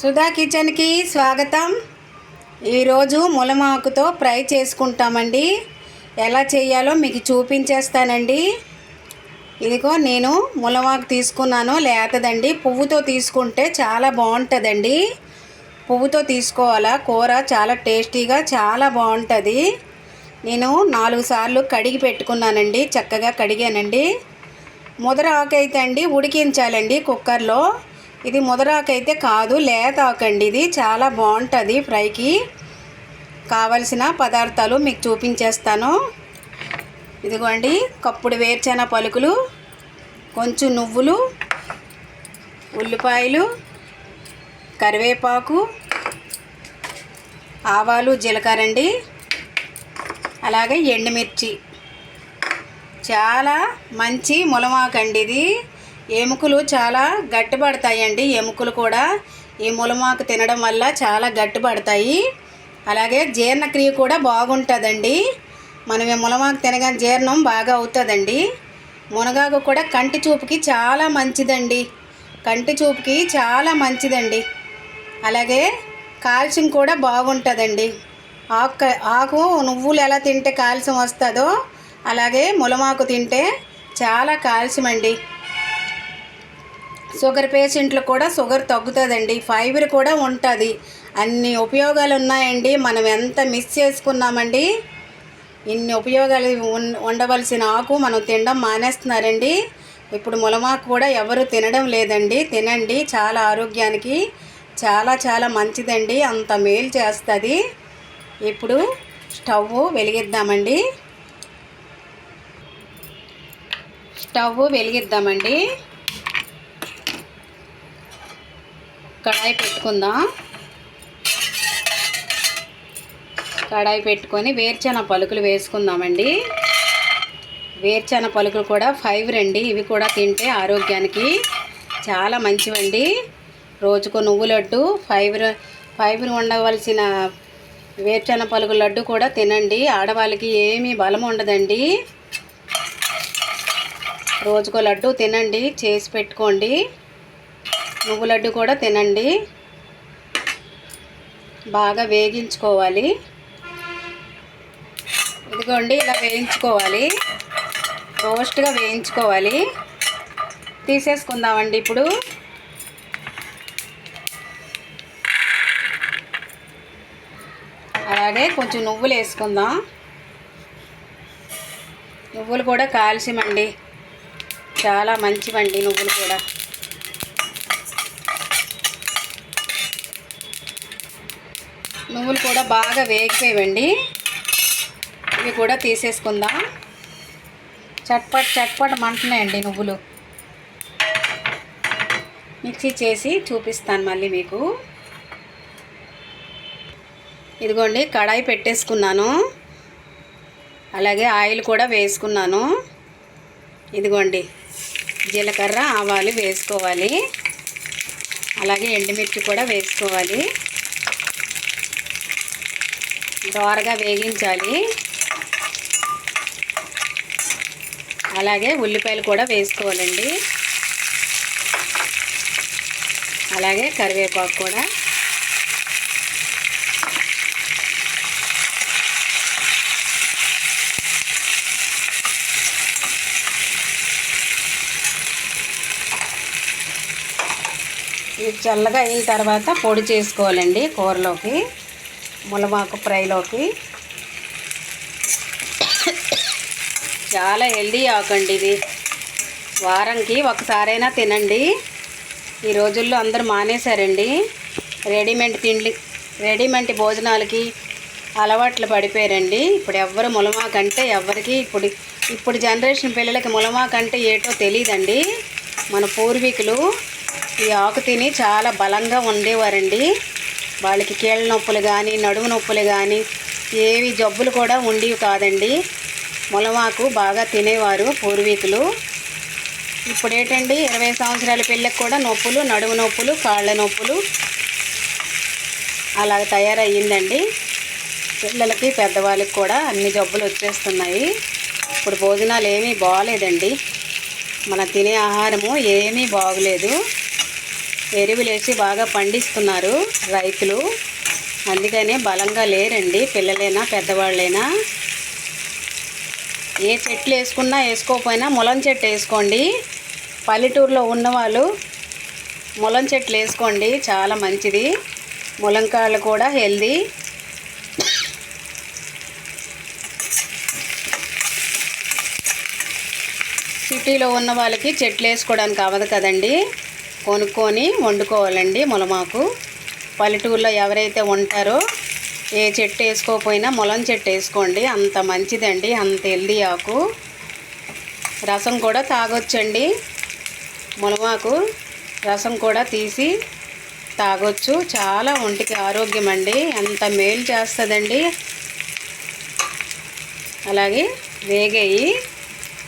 సుధా కిచెన్కి స్వాగతం. ఈరోజు ములమాకుతో ఫ్రై చేసుకుంటామండి. ఎలా చేయాలో మీకు చూపించేస్తానండి. ఇదిగో నేను ములమాకు తీసుకున్నాను లేతదండి. పువ్వుతో తీసుకుంటే చాలా బాగుంటుందండి. పువ్వుతో తీసుకోవాలా? కూర చాలా టేస్టీగా చాలా బాగుంటుంది. నేను నాలుగు సార్లు కడిగి పెట్టుకున్నానండి చక్కగా కడిగానండి. ముదర ఆకు అయితే అండి ఉడికించాలండి కుక్కర్లో. ఇది ముదరాకైతే కాదు లేత ఆకండి ఇది. చాలా బాగుంటుంది ఫ్రైకి. కావలసిన పదార్థాలు మీకు చూపించేస్తాను. ఇదిగోండి కప్పుడు వేర్చెన పలుకులు కొంచెం నువ్వులు ఉల్లిపాయలు కరివేపాకు ఆవాలు జీలకర్ర అండి అలాగే ఎండుమిర్చి. చాలా మంచి ములమాకండి ఇది. ఎముకలు చాలా గట్టిపడతాయండి. ఎముకలు కూడా ఈ ములమాకు తినడం వల్ల చాలా గట్టిపడతాయి. అలాగే జీర్ణక్రియ కూడా బాగుంటుందండి. మనం ఈ ములమాకు తినగానే జీర్ణం బాగా అవుతుందండి. మునగాకు కూడా కంటి చూపుకి చాలా మంచిదండి. కంటి చూపుకి చాలా మంచిదండి. అలాగే కాల్షియం కూడా బాగుంటుందండి. ఆకు ఆకు నువ్వులు ఎలా తింటే కాల్షియం వస్తుందో అలాగే ములమాకు తింటే చాలా కాల్షియం అండి. షుగర్ పేషెంట్లు కూడా షుగర్ తగ్గుతుందండి. ఫైబర్ కూడా ఉంటుంది. అన్ని ఉపయోగాలు ఉన్నాయండి మనం ఎంత మిస్ చేసుకున్నామండి. ఇన్ని ఉపయోగాలు ఉండవలసిన ఆకు మనం తినడం మానేస్తున్నారండి. ఇప్పుడు ములమాకు కూడా ఎవరు తినడం లేదండి. తినండి. చాలా ఆరోగ్యానికి చాలా చాలా మంచిదండి. అంత మేలు చేస్తుంది. ఇప్పుడు స్టవ్ వెలిగిద్దామండి. స్టవ్ వెలిగిద్దామండి. కడాయి పెట్టుకుందాం. కడాయి పెట్టుకొని వేరుచెన పలుకులు వేసుకుందామండి. వేరుచెన పలుకులు కూడా ఫైబర్ అండి ఇవి కూడా తింటే ఆరోగ్యానికి చాలా మంచివండి. రోజుకు నువ్వు లడ్డు ఫైబర్ ఫైబర్ ఉండవలసిన వేరుచెన పలుకు లడ్డు కూడా తినండి. ఆడవాళ్ళకి ఏమీ బలం ఉండదండి. రోజుకో లడ్డు తినండి. చేసి పెట్టుకోండి. నువ్వు లడ్డు కూడా తినండి. బాగా వేగించుకోవాలి. ఇదిగోండి ఇలా వేయించుకోవాలి. రోస్ట్గా వేయించుకోవాలి. తీసేసుకుందామండి ఇప్పుడు. అలాగే కొంచెం నువ్వులు వేసుకుందాం. నువ్వులు కూడా కాల్సిమండి అండి చాలా మంచివండి నువ్వులు కూడా. నువ్వులు కూడా బాగా వేగిపోయావండి. ఇవి కూడా తీసేసుకుందాం. చట్పట్ చట్పట్ మంటున్నాయండి నువ్వులు. మిక్సీ చేసి చూపిస్తాను మళ్ళీ మీకు. ఇదిగోండి కడాయి పెట్టేసుకున్నాను. అలాగే ఆయిల్ కూడా వేసుకున్నాను. ఇదిగోండి జీలకర్ర ఆవాలు వేసుకోవాలి. అలాగే ఎండుమిర్చి కూడా వేసుకోవాలి. దోరగా వేగించాలి. అలాగే ఉల్లిపాయలు కూడా వేసుకోవాలండి. అలాగే కరివేపాకు కూడా. ఇవి చల్లగా అయిన తర్వాత పొడి చేసుకోవాలండి కూరలోకి. ములమాకు ఫ్రైలోకి. చాలా హెల్దీ ఆకండి ఇది. వారంకి ఒకసారైనా తినండి. ఈ రోజుల్లో అందరూ మానేశారండి. రెడీమేడ్ తిండి రెడీమేడ్ భోజనాలకి అలవాట్లు పడిపోయారండి. ఇప్పుడు ఎవ్వరు ములమాకంటే ఎవరికి ఇప్పుడు ఇప్పుడు జనరేషన్ పిల్లలకి ములమాకంటే ఏటో తెలియదండి మన పూర్వీకులు ఈ ఆకు తిని చాలా బలంగా ఉండేవారండి. వాళ్ళకి కీళ్ళ నొప్పులు కానీ నడుము నొప్పులు కానీ ఏవి జబ్బులు కూడా ఉండేవి కాదండి. ములమాకు బాగా తినేవారు పూర్వీకులు. ఇప్పుడు ఏంటండి ఇరవై సంవత్సరాల పిల్లకి కూడా నొప్పులు నడుము నొప్పులు కాళ్ళ నొప్పులు అలా తయారయ్యిందండి. పిల్లలకి పెద్దవాళ్ళకి కూడా అన్ని జబ్బులు వచ్చేస్తున్నాయి. ఇప్పుడు భోజనాలు ఏమీ బాగలేదండి మన తినే ఆహారము ఏమీ బాగలేదు. ఎరువులు వేసి బాగా పండిస్తున్నారు రైతులు. అందుకనే బలంగా లేరండి పిల్లలైనా పెద్దవాళ్ళైనా. ఏ చెట్లు వేసుకున్నా వేసుకోకపోయినా ములం చెట్టు వేసుకోండి. పల్లెటూరులో ఉన్నవాళ్ళు ములం చెట్లు వేసుకోండి చాలా మంచిది. ములంకాయలు కూడా హెల్దీ. సిటీలో ఉన్న వాళ్ళకి చెట్లు వేసుకోవడానికి అవ్వదు కదండి. కొనుక్కొని వండుకోవాలండి ములమాకు. పల్లెటూరులో ఎవరైతే ఉంటారో ఏ చెట్టు వేసుకోకపోయినా ములం చెట్టు వేసుకోండి. అంత మంచిదండి అంత హెల్దీ ఆకు. రసం కూడా తాగొచ్చండి. ములమాకు రసం కూడా తీసి తాగొచ్చు. చాలా ఒంటికి ఆరోగ్యం అండి. ఎంత మేలు చేస్తుందండి. అలాగే వేగయ్యి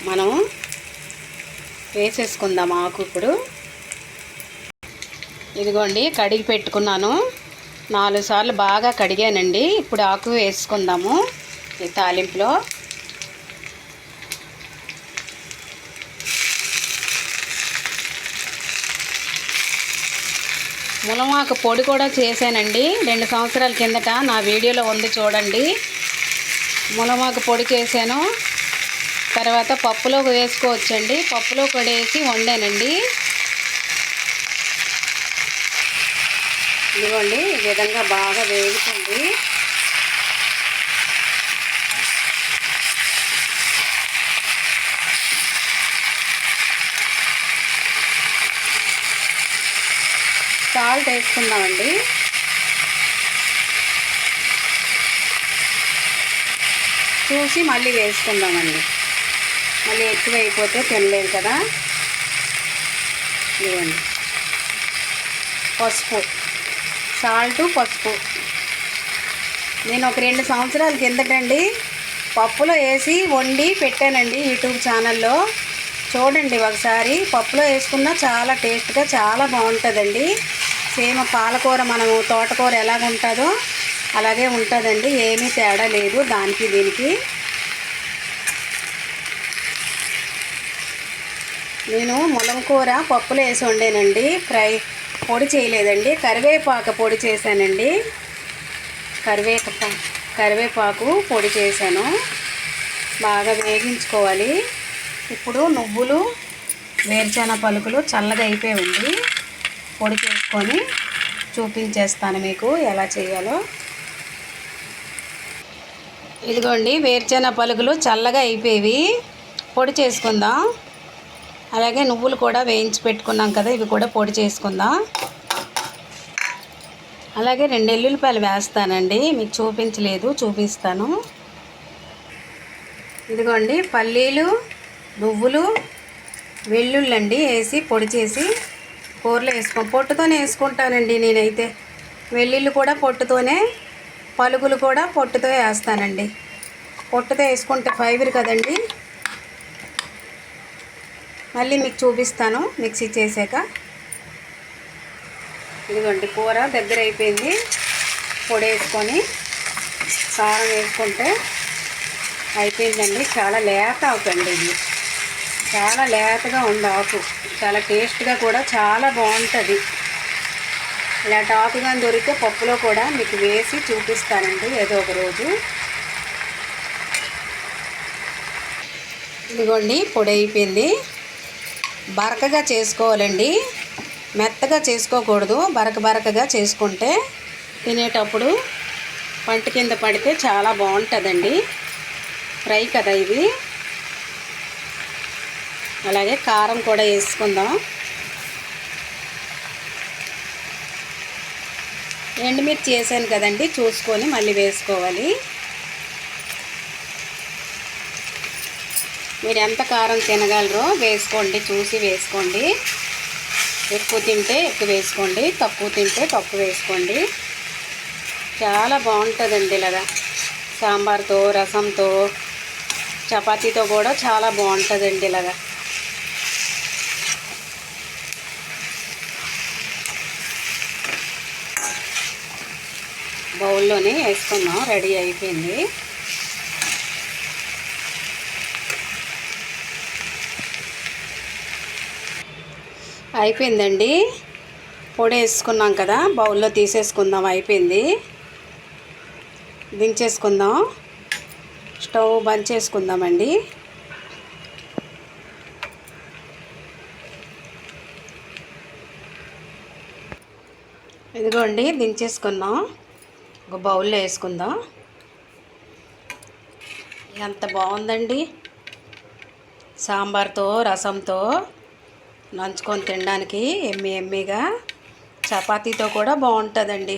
మనం వేసేసుకుందాం ఆకు ఇప్పుడు. ఇదిగోండి కడిగి పెట్టుకున్నాను. నాలుగు సార్లు బాగా కడిగానండి. ఇప్పుడు ఆకు వేసుకుందాము ఈ తాలింపులో. ములమాకు పొడి కూడా చేశానండి. రెండు సంవత్సరాల కిందట నా వీడియోలో ఉంది చూడండి. ములమాకు పొడి చేశాను. తర్వాత పప్పులో వేసుకోవచ్చండి. పప్పులో కూడా వేసి వండానండి. ఇదిగోండి ఈ విధంగా బాగా వేగుతుంది. సాల్ట్ వేసుకుందామండి. చూసి మళ్ళీ వేసుకుందామండి. మళ్ళీ ఎక్కువ అయిపోతే తినలేము కదా. ఇవ్వండి పసుపు. సాల్ట్ పసుపు. నేను ఒక రెండు సంవత్సరాల కిందటండి పప్పులో వేసి వండి పెట్టానండి యూట్యూబ్ ఛానల్లో. చూడండి ఒకసారి పప్పులో వేసుకున్నా చాలా టేస్ట్గా చాలా బాగుంటుందండి. సేమ్ పాలకూర మనము తోటకూర ఎలాగ ఉంటుందో అలాగే ఉంటుందండి. ఏమీ తేడా లేదు దానికి దీనికి. నేను ములం కూర పప్పులో వేసి వండానండి. ఫ్రై పొడి చేయలేదండి. కరివేపాకు పొడి చేశానండి. కరివేపా కరివేపాకు పొడి చేశాను. బాగా వేగించుకోవాలి. ఇప్పుడు నువ్వులు వేరుచెన పలుకులు చల్లగా అయిపోయి ఉంది. పొడి చేసుకొని చూపించేస్తాను మీకు ఎలా చేయాలో. ఇదిగోండి వేరుచెన పలుకులు చల్లగా అయిపోయి పొడి చేసుకుందాం. అలాగే నువ్వులు కూడా వేయించి పెట్టుకున్నాం కదా ఇవి కూడా పొడి చేసుకుందాం. అలాగే రెండు ఎల్లుల్లిపాయలు వేస్తానండి మీకు చూపించలేదు చూపిస్తాను. ఇదిగోండి పల్లీలు నువ్వులు వెల్లుల్లండి వేసి పొడి చేసి కూరలో వేసుకో పొట్టుతోనే వేసుకుంటానండి నేనైతే. వెల్లుల్లి కూడా పొట్టుతోనే పలుకులు కూడా పొట్టుతో వేస్తానండి. పొట్టుతో వేసుకుంటే ఫైబర్ కదండి. మళ్ళీ మీకు చూపిస్తాను మిక్సీ చేసాక ఇదిగోండి కూర దగ్గర అయిపోయింది. పొడి వేసుకొని కారం వేసుకుంటే అయిపోయిందండి. చాలా లేత ఆకండి ఇది. చాలా లేతగా ఉంది ఆకు. చాలా టేస్ట్గా కూడా చాలా బాగుంటుంది. ఇలాంటి ఆకుగా దొరికితే పప్పులో కూడా మీకు వేసి చూపిస్తానండి ఏదో ఒక రోజు. ఇదిగోండి పొడి అయిపోయింది. బరకగా చేసుకోవాలండి. మెత్తగా చేసుకోకూడదు. బరక బరకగా చేసుకుంటే తినేటప్పుడు పంట కింద పడితే చాలా బాగుంటుందండి. ఫ్రై కదా ఇది. అలాగే కారం కూడా వేసుకుందాం. ఎండుమిర్చి వేసాను కదండి. చూసుకొని మళ్ళీ వేసుకోవాలి. మీరు ఎంత కారం తినగలరో వేసుకోండి చూసి వేసుకోండి. ఎక్కువ తింటే ఎక్కువ వేసుకోండి తక్కువ తింటే తక్కువ వేసుకోండి. చాలా బాగుంటుందండి ఇలాగా సాంబార్తో రసంతో చపాతీతో కూడా చాలా బాగుంటుందండి ఇలాగా బౌల్లోనే వేసుకున్నాం రెడీ అయిపోయింది. అయిపోయిందండి. పొడి వేసుకున్నాం కదా బౌల్లో తీసేసుకుందాం అయిపోయింది. దించేసుకుందాం. స్టవ్ బంద్ చేసుకుందామండి. ఇదిగోండి దించేసుకుందాం ఒక బౌల్లో వేసుకుందాం. ఎంత బాగుందండి. సాంబార్తో రసంతో. నంచుకొని తినడానికి ఎమ్మి ఎమ్మిగా. చపాతీతో కూడా బాగుంటుందండి.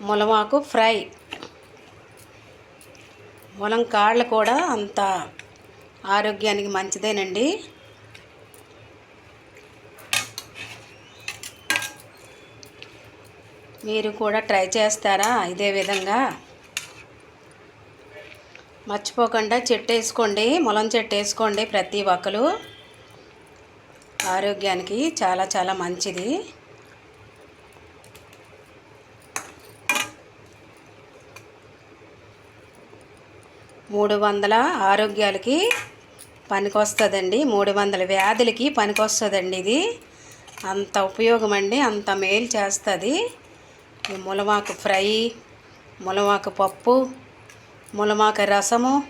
ములమాకు ఫ్రై. ములం కాళ్ళు కూడా అంత ఆరోగ్యానికి మంచిదేనండి. మీరు కూడా ట్రై చేస్తారా? ఇదే విధంగా మర్చిపోకుండా చెట్టు వేసుకోండి ములం చెట్టు వేసుకోండి ప్రతి ఒక్కరు. ఆరోగ్యానికి చాలా చాలా మంచిది. మూడు వందల ఆరోగ్యాలకి పనికొస్తుందండి. మూడు వందల వ్యాధులకి పనికొస్తుందండి ఇది. అంత ఉపయోగం అండి అంత మేలు చేస్తుంది. ఈ ఫ్రై ములవాకు పప్పు ములమాక రసము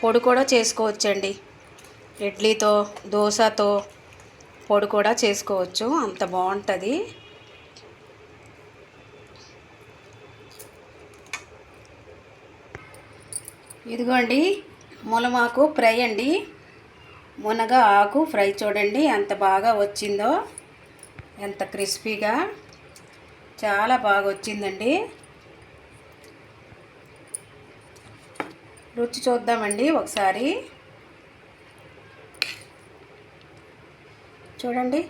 పొడి కూడా చేసుకోవచ్చండి. ఇడ్లీతో దోశతో పొడి కూడా చేసుకోవచ్చు. అంత బాగుంటుంది. ఇదిగోండి ములమాకు ఫ్రై అండి. మునగ ఆకు ఫ్రై చూడండి ఎంత బాగా వచ్చిందో. ఎంత క్రిస్పీగా. చాలా బాగా వచ్చిందండి. రుచి చూద్దామండి ఒకసారి. చూడండి.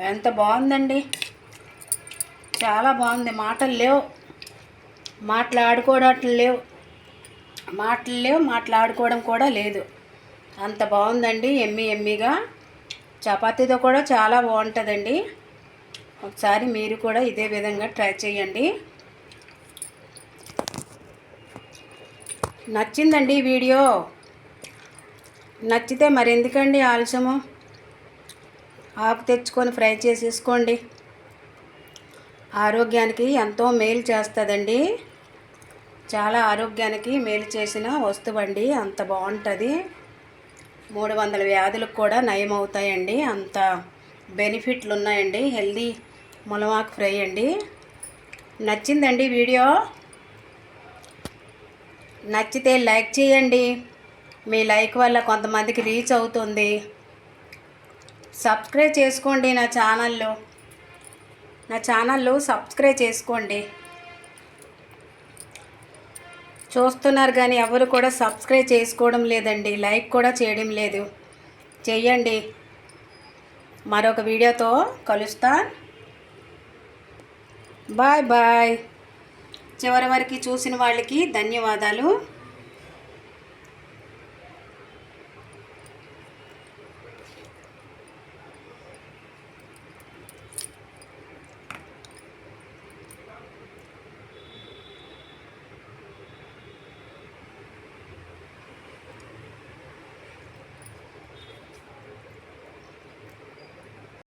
ఎంత బాగుందండి. చాలా బాగుంది. మాటలు లేవు. మాట్లాడుకోవడం లేవు. మాటలు లేవు. మాట్లాడుకోవడం కూడా లేదు. అంత బాగుందండి ఎమ్మి ఎమ్మిగా. చపాతీతో కూడా చాలా బాగుంటుందండి. ఒకసారి మీరు కూడా ఇదే విధంగా ట్రై చేయండి. నచ్చిందండి వీడియో. నచ్చితే మరి ఎందుకండి ఆలస్యము? ఆకు తెచ్చుకొని ఫ్రై చేసేసుకోండి. ఆరోగ్యానికి ఎంతో మేలు చేస్తుందండి. చాలా ఆరోగ్యానికి మేలు చేసిన వస్తువండి అంత బాగుంటుంది. మూడు వందల వ్యాధులకు కూడా నయం అవుతాయండి అంత బెనిఫిట్లు ఉన్నాయండి హెల్దీ ములమాకు ఫ్రై అండి. నచ్చిందండి వీడియో? నచ్చితే లైక్ చేయండి. మీ లైక్ వల్ల కొంతమందికి రీచ్ అవుతుంది. సబ్స్క్రైబ్ చేసుకోండి నా ఛానల్లో. నా ఛానల్లో సబ్స్క్రైబ్ చేసుకోండి. చూస్తున్నారు కానీ ఎవరు కూడా సబ్స్క్రైబ్ చేసుకోవడం లేదండి లైక్ కూడా చేయడం లేదు. చెయ్యండి. మరొక వీడియోతో కలుస్తా. Bye bye. చివరి వరకు చూసిన వాళ్ళకి ధన్యవాదాలు.